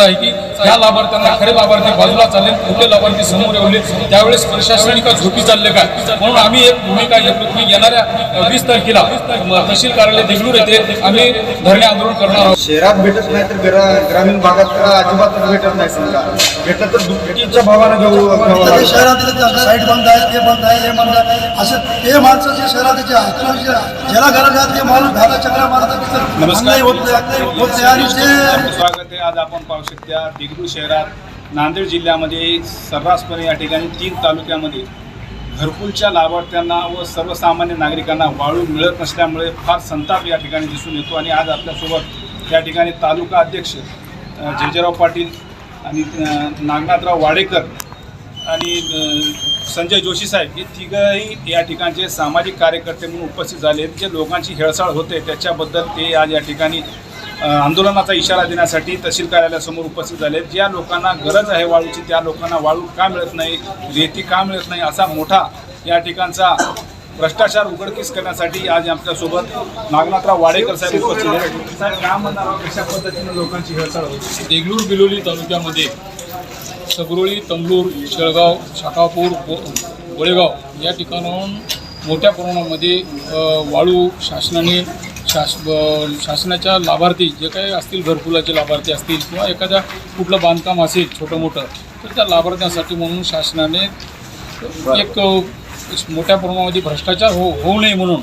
असं आहे की ह्या लाभार्थ्यांना खरे लाभार्थी बाजूला चालले खोटे लाभार्थी समोर येवले त्यावेळेस प्रशासनिक झोपी चालले काय म्हणून आम्ही एक भूमिका घेतली की येणाऱ्या वीस तारखेला तहसील कार्यालय देगलूर येथे आम्ही धरणे आंदोलन करणार आहोत. शहरात भेटत नाही तर ग्रा ग्रामीण भागात तर अजिबातच भेटत नाही समजा. भेटलं तर दुपटीच्या भावानं घेऊ घ्यावं ते लागतं. शहरात साईट बंद आहे ते बंद आहे हे बंद आहे. असं ते माणसं जे शहरात जे आहेत, ज्याला गरज आहे ते माणूस दहा चक्रा मारतात तर नमस्कार. होत नाही होत नाही आणि ते स्वागत आहे. आज आपण पाहू शकता देगलूर शहरात नांदेड जिल्ह्यामध्ये सर्रासपणे या ठिकाणी तीन तालुक्यामध्ये घरकुलच्या लाभार्थ्यांना व सर्वसामान्य नागरिकांना वाळू मिळत नसल्यामुळे फार संताप या ठिकाणी दिसून येतो आणि आज आपल्यासोबत या ठिकाणी तालुका अध्यक्ष जयजयराव पाटील आणि नागनाथराव वाडेकर आणि संजय जोशी साहेब हे तिघही या ठिकाणचे सामाजिक कार्यकर्ते म्हणून उपस्थित झाले आहेत. जे लोकांची हेळसाळ होते त्याच्याबद्दल ते आज या ठिकाणी आंदोलनाचा इशारा देण्यासाठी तहसील कार्यालयासमोर उपस्थित झाले आहेत. ज्या लोकांना गरज आहे वाळूची त्या लोकांना वाळू का मिळत नाही रेती का मिळत नाही असा मोठा या ठिकाणचा भ्रष्टाचार उघडकीस करण्यासाठी आज आमच्यासोबत नागनाथराव वाडेकर साहेब उपस्थित आहेत. साहेब काय म्हणणार कशा पद्धतीनं लोकांची हेळसाळ होती देगलूर बिलोली तालुक्यामध्ये सगरोळी तंबलूर शेळगाव शाखापूर गो- गोळेगाव या ठिकाणाहून मोठ्या प्रमाणामध्ये वाळू शासनाने शास शासनाच्या लाभार्थी जे काही असतील घरकुलाचे लाभार्थी असतील किंवा एखाद्या कुठलं बांधकाम असेल छोटं मोठं तर त्या लाभार्थ्यांसाठी म्हणून शासनाने एक मोठ्या प्रमाणामध्ये भ्रष्टाचार हो होऊ नये म्हणून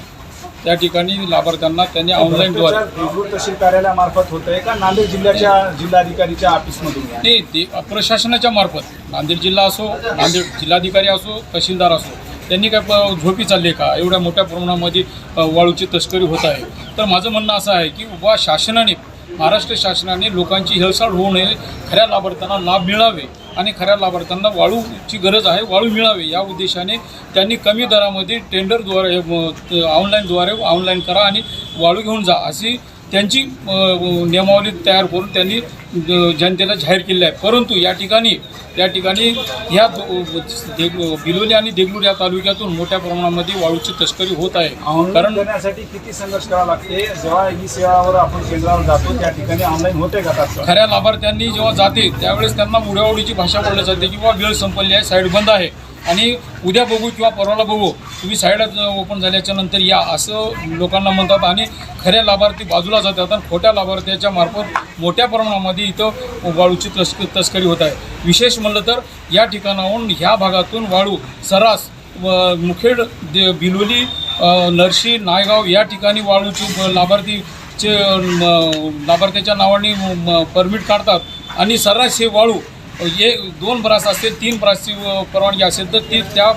त्या ठिकाणी लाभार्थ्यांना त्यांनी ऑनलाईनद्वारे देगलूर तहसील कार्यालयामार्फत होत आहे का? नांदेड जिल्ह्याच्या जिल्हाधिकारीच्या ऑफिसमधून ते ते प्रशासनाच्या मार्फत. नांदेड जिल्हा असो नांदेड जिल्हाधिकारी असो तहसीलदार असो. त्यांनी काय प- झोपी चालली का? एवढ्या मोठ्या प्रमाणामध्ये वाळूची तस्करी होत आहे. तर माझं म्हणणं असं आहे की वा शासनाने महाराष्ट्र शासनाने लोकांची हेळसाळ होऊ नये खऱ्या लाभार्थ्यांना लाभ मिळावे आणि खऱ्या लाभार्थ्यांना वाळूची गरज आहे वाळू मिळावे. या उद्देशाने त्यांनी कमी दरामध्ये टेंडरद्वारे ऑनलाईनद्वारे ऑनलाईन करा आणि वाळू घेऊन जा अशी त्यांची नियमावली तयार करून त्यांनी जनतेला जाहीर केली आहे. परंतु या ठिकाणी या ठिकाणी ह्या बिलोली आणि देगलूर या तालुक्यातून मोठ्या प्रमाणामध्ये वाळूची तस्करी होत आहे. कारण करण्यासाठी किती संघर्ष करावा लागते? जेव्हा ई सेवावर आपण केंद्रावर जातो त्या ठिकाणी ऑनलाईन होते का खऱ्या लाभार्थ्यांनी जेव्हा जाते त्यावेळेस त्यांना उड्याउडीची भाषा बोलली जाते की बाबा वेळ संपल्ली आहे साईड बंद आहे. आणि उद्या बघू किंवा परवाला बघू. तुम्ही साईड ओपन झाल्याच्यानंतर या असं लोकांना म्हणतात. आणि खऱ्या लाभार्थी बाजूला जातात आणि खोट्या लाभार्थ्याच्या मार्फत मोठ्या प्रमाणामध्ये इथं वाळूची तस्क तस्करी होत आहे. विशेष म्हणलं तर या ठिकाणाहून ह्या भागातून वाळू सरास व मुखेड दे बिलोली नरशी नायगाव या ठिकाणी वाळूची लाभार्थी लाभार्थीचे लाभार्थ्याच्या नावाने परमिट काढतात. आणि सर्रास हे वाळू हे दोन ब्रास असतील तीन ब्रासची परवानगी असेल तर ती त्या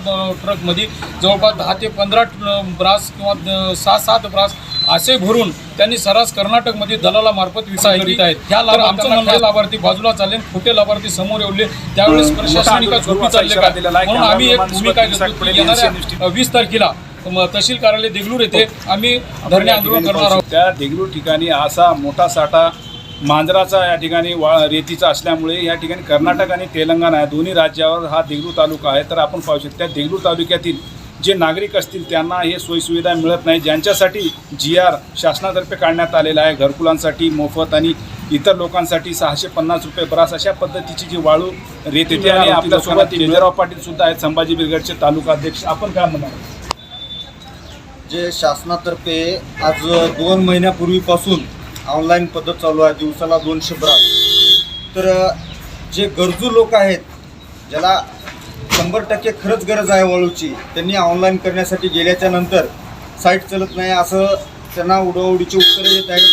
ट्रकमध्ये जवळपास दहा ते पंधरा ब्रास किंवा सहा सात ब्रास असे भरून त्यांनी सर्रास कर्नाटकमध्ये दलालामार्फत विसा करीत आहेत. ह्या लाभ आमचं म्हणणं लाभार्थी बाजूला चालले खोटे लाभार्थी समोर येवले त्यावेळेस प्रशासनिक झोपी चालले का? म्हणून आम्ही एक भूमिका घेतो वीस तारखेला तहसील कार्यालय देगलूर येथे आम्ही धरणे आंदोलन करणार आहोत. त्या देगलूर ठिकाणी असा मोठा साठा मांजराचा या ठिकाणी वा रेतीचा असल्यामुळे या ठिकाणी कर्नाटक आणि तेलंगणा या दोन्ही राज्यावर हा देगलूर तालुका आहे. तर आपण पाहू शकतो त्या देगलूर तालुक्यातील जे नागरिक असतील त्यांना हे सोयीसुविधा मिळत नाही. ज्यांच्यासाठी जी आर शासनातर्फे काढण्यात आलेला आहे घरकुलांसाठी मोफत आणि इतर लोकांसाठी सहाशे पन्नास रुपये ब्रास अशा पद्धतीची जी वाळू रेत येते आणि आपल्यासोबत जयराव पाटील सुद्धा आहेत संभाजी ब्रिगेडचे तालुका अध्यक्ष. आपण काय म्हणणार जे शासनातर्फे आज दोन महिन्यापूर्वीपासून ऑनलाईन पद्धत चालू आहे दिवसाला दोनशे ब्रास. तर जे गरजू लोक आहेत ज्याला शंभर टक्के खरंच गरज आहे वाळूची त्यांनी ऑनलाईन करण्यासाठी गेल्याच्यानंतर साईट चलत नाही असं त्यांना उडवडीची उत्तरं येत आहेत.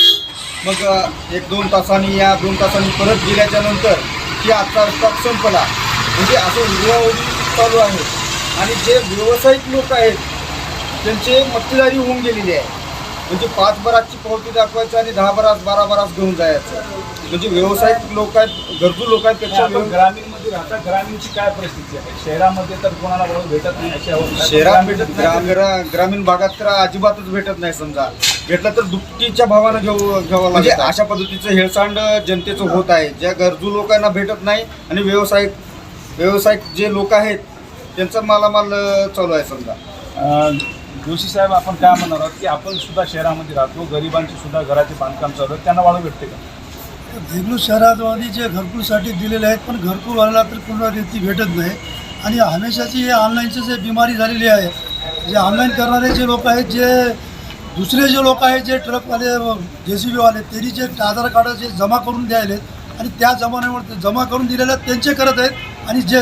मग एक दोन तासांनी या दोन तासांनी परत गेल्याच्यानंतर की आजचा स्टॉक संपला. म्हणजे असं उडवाउडी चालू आहे. आणि जे व्यावसायिक लोक आहेत त्यांचे मक्तेदारी होऊन गेलेली आहे. म्हणजे पाच बरासची पावती दाखवायचं आणि दहा बरास बारा बरास घेऊन जायचं. म्हणजे व्यावसायिक लोक आहेत गरजू लोक आहेत त्याच्या आपण ग्रामीणमध्ये राहता ग्रामीणची काय परिस्थिती आहे? शहरामध्ये तर कोणाला वळू भेटत नाही अशी अवस्था आहे. शहरात ग्रामीण- ग्रा- ग्रा- ग्रामीण भागात तर अजिबातच भेटत नाही समजा. भेटलं तर दुपटीच्या भावानं घेऊ घ्यावं म्हणजे अशा पद्धतीचं हेळसांड जनतेचं होत आहे. ज्या गरजू लोकांना भेटत नाही आणि व्यावसायिक व्यावसायिक जे लोक आहेत त्यांचा मालामाल अं, चालू आहे समजा. अं, जोशी साहेब आपण काय म्हणणार आहोत की आपण सुद्धा शहरामध्ये राहतो गरिबांची सुद्धा घराचे बांधकाम चालू आहे त्यांना वाळू भेटते का? देगलूर शहरामध्ये जे घरकुलसाठी दिलेले आहेत पण घरकुलवाल्याला तर पूर्ण रीती भेटत नाही. आणि हमेशाची हे ऑनलाईनची जे बिमारी झालेली आहे जे ऑनलाईन करणारे जे लोक आहेत जे दुसरे जे लोक आहेत जे ट्रकवाले जे सी बीवाले त्यांनी जे आधार कार्ड जे जमा करून द्यायलेत आणि त्या जमान्यावर ते जमा करून दिलेले आहेत त्यांचे करत आहेत. आणि जे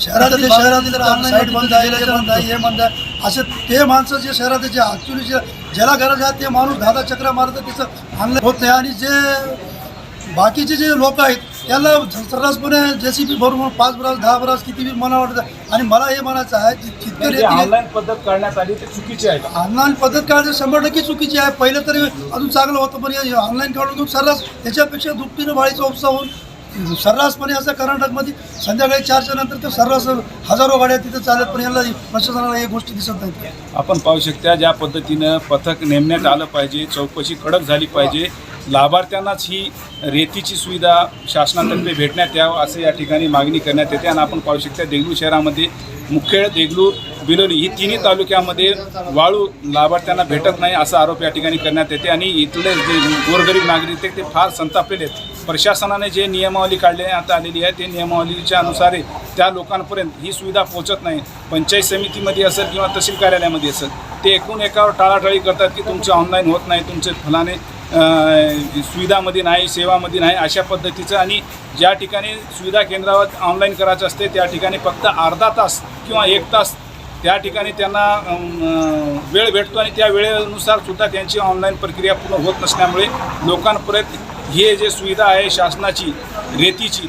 शहरातले शहरातील आहे हे बंद आहे हे बंद आहे असे ते माणसं जे शहरात जे ॲक्च्युली जे ज्याला गरज आहे ते माणूस दहा चक्रा मारतं त्याचं ऑनलाईन होत नाही. आणि जे बाकीचे जे लोक आहेत त्याला सर्रासपणे जे सी बी भरून पाच ब्रास दहा ब्रास किती बी मला वाटतं. आणि मला हे म्हणायचं आहे की जितकं जे रेती ऑनलाईन पद्धत करण्यात आली ते चुकीची आहे ऑनलाईन पद्धत काढणं शंभर टक्के चुकीची आहे. पहिलं तरी अजून चांगलं होतं पण हे ऑनलाईन काढून घेऊन सर्रास त्याच्यापेक्षा दुपटीनं बाळीचा उपसा होऊन सर्रासपणे असं कर्नाटकमध्ये संध्याकाळी चारच्या नंतर तर सर्रास हजारो गाड्या तिथं चालत पण यांना प्रशासनाला या गोष्टी दिसत नाहीत आपण पाहू शकता ज्या पद्धतीनं पथक नेमण्यात आलं पाहिजे चौकशी कडक झाली पाहिजे. लाभार्थ्यांनाच ही रेतीची सुविधा शासनातर्फे भेटण्यात यावं असं या ठिकाणी मागणी करण्यात येते. आणि आपण पाहू शकता देगलूर शहरामध्ये मुखेड देगलूर बिलोली ही तिन्ही तालुक्यामध्ये वाळू लाभार्थ्यांना भेटत नाही असा आरोप या ठिकाणी करण्यात येते आणि इथले जे गोरगरीब नागरिक आहेत ते फार संतापलेले आहेत. प्रशासनाने जे नियमावली काढण्यात आलेली आहे ते नियमावलीच्या अनुसार त्या लोकांपर्यंत ही सुविधा पोहोचत नाही. पंचायत समितीमध्ये असेल किंवा तहसील कार्यालयामध्ये असेल ते एकूण एकावर टाळाटाळी करतात की तुमचे ऑनलाईन होत नाही तुमचे फलाने सुविधामध्ये नाही सेवामध्ये नाही अशा पद्धतीचं आणि ज्या ठिकाणी सुविधा केंद्रावर ऑनलाईन करायचं असते त्या ठिकाणी फक्त अर्धा तास किंवा एक तास त्या ठिकाणी त्यांना वेळ भेटतो आणि त्या वेळेनुसार सुद्धा त्यांची ऑनलाईन प्रक्रिया पूर्ण होत नसल्यामुळे लोकांपर्यंत हे जे सुविधा आहे शासनाची रेतीची